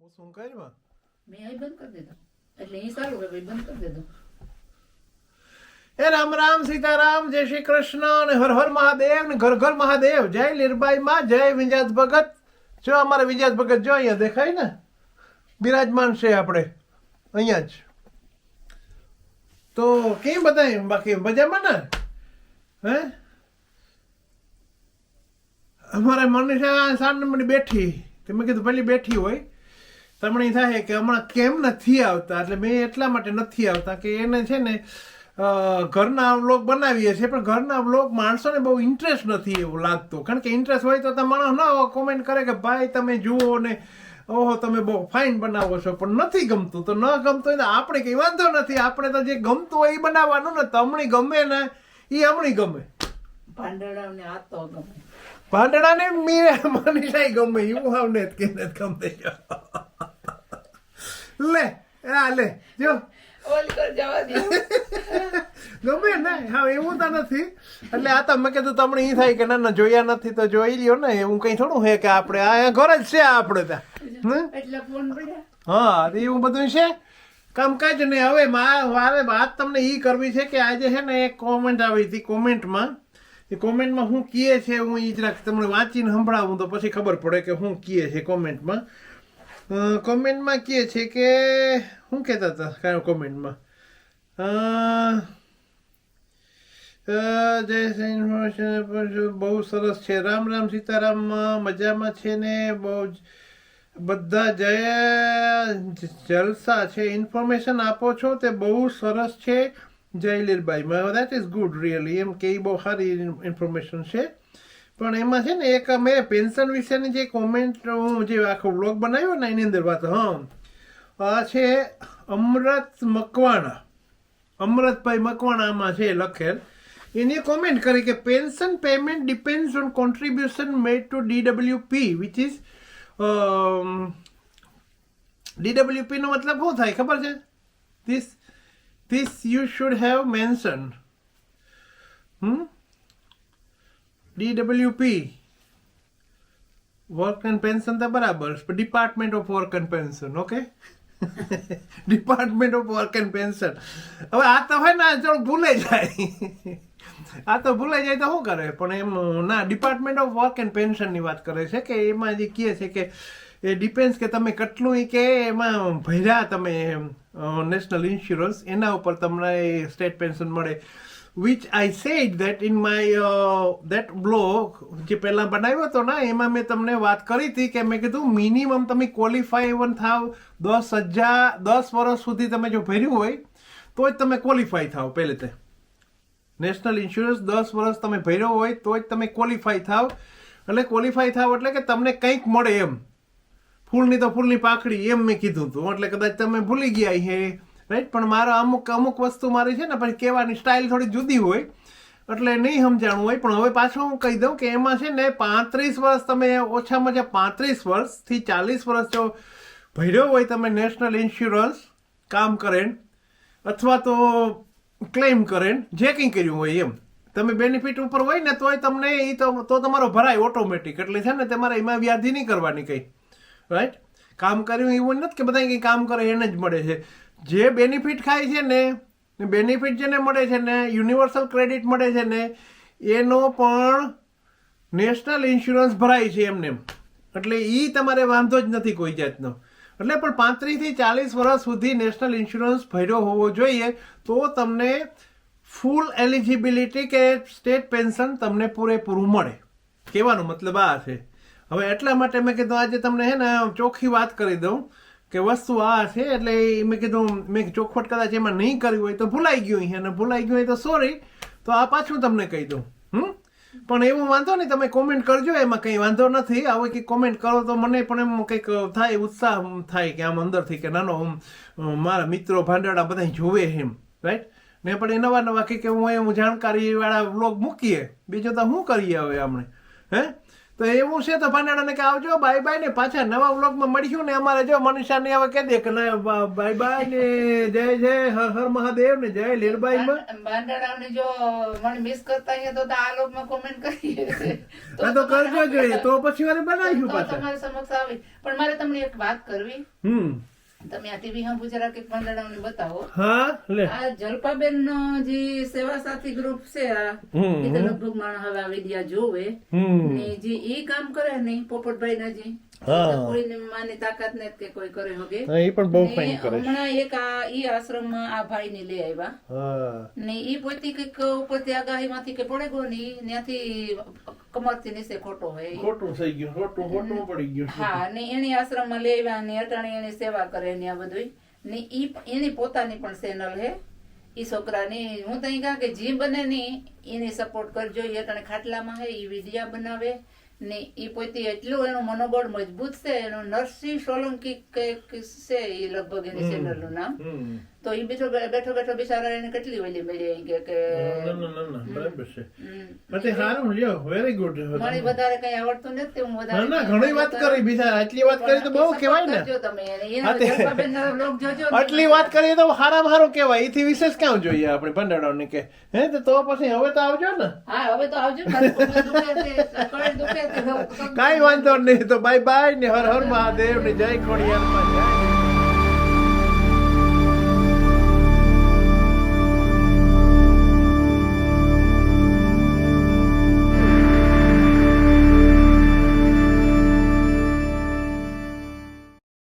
હું શું કર્યું મેં અહીં બંધ કરી દીધો એટલે અહીં સારું કે બંધ કરી દીધો એ રામ રામ સીતારામ જય શ્રી કૃષ્ણ અને હર હર મહાદેવ ને ઘર ઘર મહાદેવ. જય લીરબાઈ માં જય વિંજાત ભગત. જો અમારે વિંજાત ભગત જો અહીંયા દેખાય ને? બિરાજમાન છે આપણે. અહીંયા જ. તો કેમ બધા બાકી મજામાં ને? હે? અમારે મનીષા સાંડ બેઠી. તે મેં કીધું પેલી બેઠી હોય. તમને થાય કે હમણાં કેમ નથી આવતા? એટલે મેં એટલા માટે નથી આવતા કે એને છે ને ઘરના વ્લોગ બનાવીએ છીએ પણ ઘરના વ્લોગ માણસોને બહુ ઇન્ટરેસ્ટ નથી એવું લાગતું. કારણ કે ઇન્ટરેસ્ટ હોય તો તમે માણસ ના કોમેન્ટ કરે કે ભાઈ તમે જુઓ ને ઓહો તમે બહુ ફાઇન બનાવો છો. પણ નથી ગમતું. તો ન ગમતું હોય તો આપણે કંઈ વાંધો નથી. આપણે તો જે ગમતું હોય એ બનાવવાનું ને તમને ગમે ને એ અમને ગમે. પાંદડાને આ તો ગમે. મીરે મનીષાઈ ગમે એવું આવને કે ગમે. લે આ લે જો. ગમે ને હા એવું તો નથી. એટલે આ તમે મેં કીધું તમને એ થાય કે ના ના જોયા નથી તો જોઈ લ્યો ને એવું કઈ થોડું હે કે આપણે આ ઘર જ છે આપણે ત્યાં. એટલે ફોન પડ્યા હા તો એવું બધું છે? કામકાજ ને હવે મારે વાત તમને એ કરવી છે કે આજે છે ને એક કોમેન્ટ આવી હતી કોમેન્ટમાં. એ કોમેન્ટમાં હું કીએ છે હું ઈ જરાક તમને વાંચીને સંભળાવું તો પછી ખબર પડે કે હું કીએ છે કોમેન્ટમાં. કોમેન્ટમાં કહે છે કે શું કહેતા હતા કયો કોમેન્ટમાં જય ઇન્ફોર્મેશન બહુ સરસ છે. રામ રામ સીતારામ મજામાં છે ને? બહુ બધા જય, જલસા છે. ઇન્ફોર્મેશન આપો છો તે બહુ સરસ છે. જય લીલબાઈ દેટ ઇઝ ગુડ રિયલી એમ કે બહુ સારી ઇન્ફોર્મેશન છે. પણ એમાં છે ને એક મેં પેન્શન વિશેની જે કોમેન્ટ હું જે આખો વ્લોગ બનાવ્યો ને એની અંદર વાત, હા. આ છે અમૃત મકવાણા. અમૃતભાઈ મકવાણામાં છે લખેલ. એને કોમેન્ટ કરી કે pension payment depends on contribution made to DWP which is ડીડબલ્યુપીનો મતલબ શું થાય ખબર છે? This this you should have mention hmm? DWP work and pension તો બરાબર department of work and pension okay department of work and pension હવે આ તો હોય ને થોડુંક ભૂલાઈ જાય. આ તો ભૂલાઈ જાય તો શું કરે? પણ એમ, ના ડિપાર્ટમેન્ટ ઓફ વર્ક એન્ડ પેન્શનની વાત કરે છે કે એમાં જે કહે છે કે એ ડિપેન્ડ્સ કે તમે કેટલું કે એમાં ભર્યા તમે નેશનલ ઇન્સ્યોરન્સ એના ઉપર તમને સ્ટેટ પેન્શન મળે. Which I said that in my that blog જે પહેલાં બનાવ્યો હતો ને, એમાં મેં તમને વાત કરી હતી કે મેં કીધું મિનિમમ તમે ક્વોલિફાય એવન થાવ દસ હજાર, દસ વર્ષ સુધી તમે જો ભર્યું હોય તો જ તમે ક્વોલિફાય થાવ પહેલે તે. નેશનલ ઇન્સ્યોરન્સ દસ વર્ષ તમે ભર્યો હોય તો જ તમે ક્વોલિફાય થાવ. એટલે ક્વોલિફાય થાવ એટલે કે તમને કંઈક મળે એમ. ફૂલની તો ફૂલની પાખડી એમ મેં કીધું હતું. એટલે કદાચ તમે ભૂલી ગયા છે રાઈટ પણ મારા અમુક અમુક વસ્તુ મારી છે ને પછી કહેવાની સ્ટાઇલ થોડી જુદી હોય. એટલે નહીં સમજાણું હોય. પણ હવે પાછું હું કહી દઉં કે એમાં છે ને પાંત્રીસ વર્ષ તમે ઓછામાં ઓછા પાંત્રીસ વર્ષથી ચાલીસ વર્ષ જો ભર્યો હોય તમે નેશનલ ઇન્સ્યોરન્સ કામ કરેન, અથવા તો ક્લેમ કરેન, જે કંઈ કર્યું હોય એમ. તમે બેનિફિટ ઉપર હોય ને, તોય તમને એ તો તમારો ભરાય ઓટોમેટિક એટલે છે ને, તમારે એમાં વ્યાધિ નહીં કરવાની કંઈ. રાઈટ કામ કર્યું એવું નથી કે બધા કંઈ કામ કરે એને જ મળે છે. જે બેનિફિટ ખાય છે ને બેનિફિટ જેને મળે છે ને યુનિવર્સલ ક્રેડિટ મળે છે ને, એનો પણ નેશનલ ઇન્સ્યોરન્સ ભરાય છે એમને. એમ. એટલે એ તમારે વાંધો જ નથી કોઈ જાતનો. એટલે પણ પાંત્રીસથી ચાલીસ વર્ષ સુધી નેશનલ ઇન્સ્યોરન્સ ભર્યો હોવો જોઈએ તો તમને ફૂલ એલિજિબિલિટી કે સ્ટેટ પેન્શન તમને પૂરેપૂરું મળે. કહેવાનો મતલબ આ છે. હવે એટલા માટે મેં કીધું, આજે તમને હે ને ચોખ્ખી વાત કરી દઉં કે વસ્તુ આ છે એટલે મેં કીધું, મેં ચોખવટ કદાચ એમાં નહીં કરી હોય તો ભૂલાઈ ગયું અને ભૂલાઈ ગયું હોય તો સોરી તો આ પાછું તમને કહી દઉં, હમ? પણ એવું વાંધો નહીં, તમે કોમેન્ટ કરજો, એમાં કંઈ વાંધો નથી. આવે કે કોમેન્ટ કરો તો મને પણ એમ કંઈક થાય, ઉત્સાહ થાય કે આમ અંદરથી કે નાનો મારા મિત્રો ભાંડડા બધા જોવે એમ રાઈટ ને પણ એ નવા નવા કે હું એમ જાણકારી વાળા વ્લોગ મૂકીએ. બીજો તો શું કરીએ હવે આપણે હે? તો એવું છે તો ભાંડાડાને કે આવજો બાય બાય ને પાછા નવા વ્લોગમાં મળીશું ને અમારે જો મનીષાને હવે કહી દે કે ના બાય બાય ને જય જય હર હર મહાદેવ ને જય લીલબાઈમાં. બાંદડાને જો મને મિસ કરતા હે તો આ લોકમાં કોમેન્ટ કરીએ આ તો કરજો જોઈએ તો પછી વારે બનાવીશું પાછા. તમારી સમક્ષ આવી. પણ મારે તમને એક વાત કરવી. હમ. તમે આ ટીવી હમ કે એક ને બતાવો. હા લે. આ જલપાબેન નો જે સેવા સાથી ગ્રુપ છે આ હમ, એ તો લગભગ માણસ હવે આવી વિડિયા જોવે. ને જે ઈ કામ કરે ને પોપટભાઈ ના જે. કોઈને માની તાકાત ને કે કોઈ કરે હોગે. એ પણ બહુ ને કરે હમણાં એક આ ઈ આશ્રમમાં આ ભાઈ ને લઈ આવ્યા. હા. ને ઈ પોતે કંઈક ઉપરથી આગાહીમાંથી કે પડે ગયો ને ત્યાંથી કમરથી નીચે ખોટો હોય. ખોટું થઈ ગયું ખોટું ખોટું પડી ગયું. હા ને એની આશ્રમમાં લઈ આવ્યા ને અટાણે એની સેવા કરે ને આ બધું ને ઈ એની પોતાની પણ ચેનલ હે. ઈ છોકરાની હું તો કહા કે જે બને ને એને સપોર્ટ કરજો. એ તને ખાટલામાં હે ઈ વિડિયા બનાવે. ને ઈ પોતે એટલું એનું મનોબળ મજબૂત છે. એનું નરસિંહ સોલંકી છે એ લગભગ એની ચેનલનું નામ. તો એ બેઠો બેઠો બેઠો બિચારા એને કેટલી વેલી મળી એમ કે બરાબર છે. પછી સારું લ્યો વેરી ગુડ મને વધારે કઈ આવડતું નથી હું વધારે ના ઘણી વાત કરી બિચારા આટલી વાત કરી તો બહુ કહેવાય ને. જો તમે એને. જોજો આટલી વાત કરીએ તો હારા સારું કહેવાય. એથી વિશેષ ક્યાં જોઈએ આપણે ભંડારાઓને કે? હે તો પછી હવે તો આવજો ને. હા હવે તો આવજો. કાંઈ વાંધો નહીં. તો બાય બાય ને હર હર મહાદેવ ને જય ખોડિયાર જય